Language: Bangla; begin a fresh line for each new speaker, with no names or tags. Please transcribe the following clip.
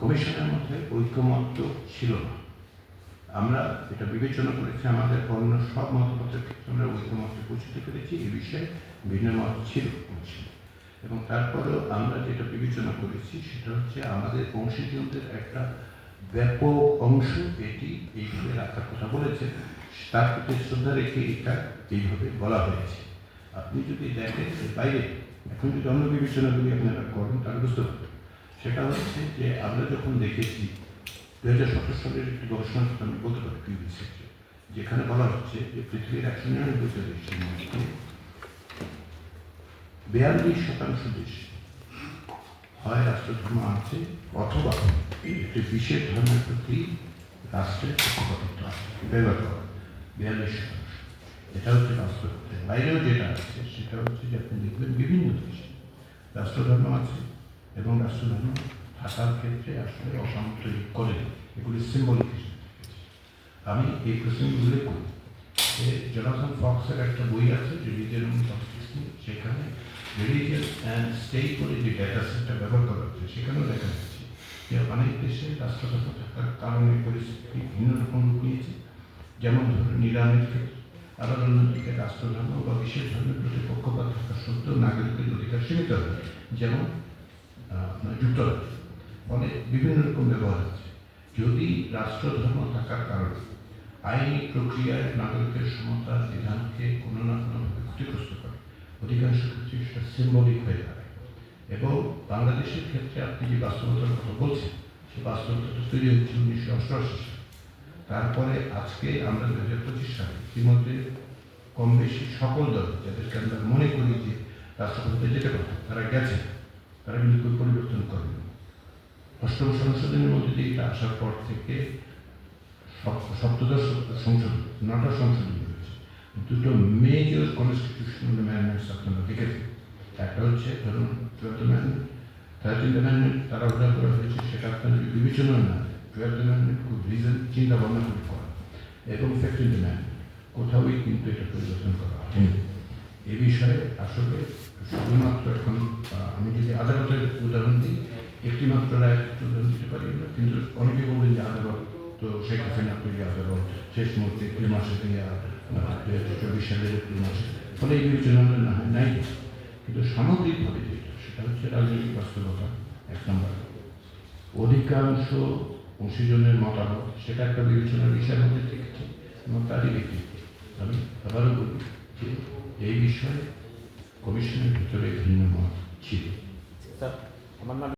কমিশনের মধ্যে ঐক্যমত্য ছিল না। আমরা এটা বিবেচনা করেছি, আমাদের অন্য সব মতপত্রের ক্ষেত্রে আমরা ঐক্যমত্যে পৌঁছতে পেরেছি এই বিষয়ে ভিন্ন মত ছিল এবং তারপরেও আমরা যেটা বিবেচনা করেছি, সেটা হচ্ছে আমাদের অংশীজনদের একটা ব্যাপক অংশ এটি এইভাবে রাখার কথা বলেছে। তার প্রতি শ্রদ্ধা রেখে এটা এইভাবে বলা হয়েছে। আপনি যদি দেখেন বাইরে, এখন যদি অন্য বিবেচনাগুলি আপনারা করেন, তাহলে বুঝতে পারবেন। সেটা হচ্ছে যে আমরা যখন দেখেছি দু হাজার সতেরো সালের একটি গবেষণা আমি বলতে পারি রিসার্চে যেখানে বলা হচ্ছে যে পৃথিবীর একশো নিরানব্বইটা দেশের মধ্যে বিয়াল্লিশ শতাংশ দেশ হয় রাষ্ট্রধর্ম আছে, অথবা একটি বিশেষ ধর্মের প্রতি রাষ্ট্রের পক্ষপাতিত্ব আছে ব্যবহার করা বিয়াল্লিশ শতাংশ। এটা হচ্ছে বাস্তব বাইরেও যেটা আছে, সেটা হচ্ছে যে আপনি দেখবেন বিভিন্ন দেশে রাষ্ট্রধর্ম আছে এবং রাষ্ট্রধর্ম থাকার ক্ষেত্রে আসলে অসাম তৈরি করে। এগুলি সিম্বলিক আমি এই প্রসঙ্গে উল্লেখ করি। যে জনাথন ফক্সের একটা বই আছে রিলিজিয়ান সেখানে রিলিজিয়াস অ্যান্ড স্টেট বলে যে ডেটা সেটটা ব্যবহার করা হচ্ছে, সেখানেও দেখা যাচ্ছে যে অনেক দেশে রাষ্ট্রধর্ম থাকার কারণে পরিস্থিতি ভিন্ন রকম রূপ নিয়েছে। যেমন ধরুন ইরানের ক্ষেত্রে আবার অন্যদিকে রাষ্ট্রধর্ম বা বিশেষ ধর্মের প্রতি পক্ষপাত থাকা সত্ত্বেও নাগরিকের অধিকার সীমিত হয়। যেমন আপনার অনেক বিভিন্ন রকম ব্যবহার আছে যদি রাষ্ট্রধর্ম থাকার কারণে আইনি প্রক্রিয়ায় নাগরিকের সমতার বিধানকে কোনো না কোনোভাবে ক্ষতিগ্রস্ত করে, অধিকাংশ ক্ষেত্রে সেটা সিম্বলিক হয়ে দাঁড়ায়। এবং বাংলাদেশের ক্ষেত্রে আপনি যে বাস্তবতার কথা বলছেন, সেই বাস্তবতাটা তৈরি হচ্ছে উনিশশো অষ্টআশি তারপরে আজকে আমরা দু হাজার পঁচিশ সালে ইতিমধ্যে কম বেশি সকল দল, যাদেরকে আমরা মনে করি যে রাষ্ট্রপতিতে যেতে পারে তারা গেছে তারা কোনো পরিবর্তন করেনি অষ্টম সংশোধনের মধ্যে দিয়ে এটা আসার পর থেকে সপ- সপ্তদশ সংশোধন, নটা সংশোধন হয়েছে। দুটো মেজর কনস্টিটিউশনাল অ্যামেন্ডমেন্টস আপনারা দেখেছেন। একটা হচ্ছে ধরুন টুয়েলথ অ্যামেন্ডমেন্ট থার্টিন অ্যামেন্ডমেন্ট তারা উল্লেখ করা হয়েছে, সেটা আপনাদের বিবেচনা না টুয়েলথ অ্যামেন্ডমেন্ট খুব রিজন চিন্তা ভাবনা করে করা। এবং ফিফটিন অ্যামেন্ডমেন্ট কোথাওই কিন্তু এটা পরিবর্তন করা হয়নি। এ বিষয়ে আসলে শুধুমাত্র আদালতের উদাহরণ দিই, একটি মাত্র রায় উদাহরণ দিতে পারি না কিন্তু অনেকে বলবেন যে আদালত তো শেখ হাসিনা তৈরি আদালত শেষ মুহূর্তে এপ্রিল মাসে দিয়ে দু হাজার চব্বিশ সালের এপ্রিল মাসে ফলে এই বিবেচনা না নাই কিন্তু সামগ্রিকভাবে যেটা, সেটা হচ্ছে রাজনৈতিক বাস্তবতা, এক নম্বর। অধিকাংশ অংশীজনের মতামত, সেটা একটা বিবেচনার বিষয়ের মধ্যে থেকেছে এবং তারই ব্যক্তিত্ব। আমি আবারও বলি যে, এই বিষয়ে কমিশনের ভিতরে ভিন্ন মত ছিল।
স্যার আমার নাম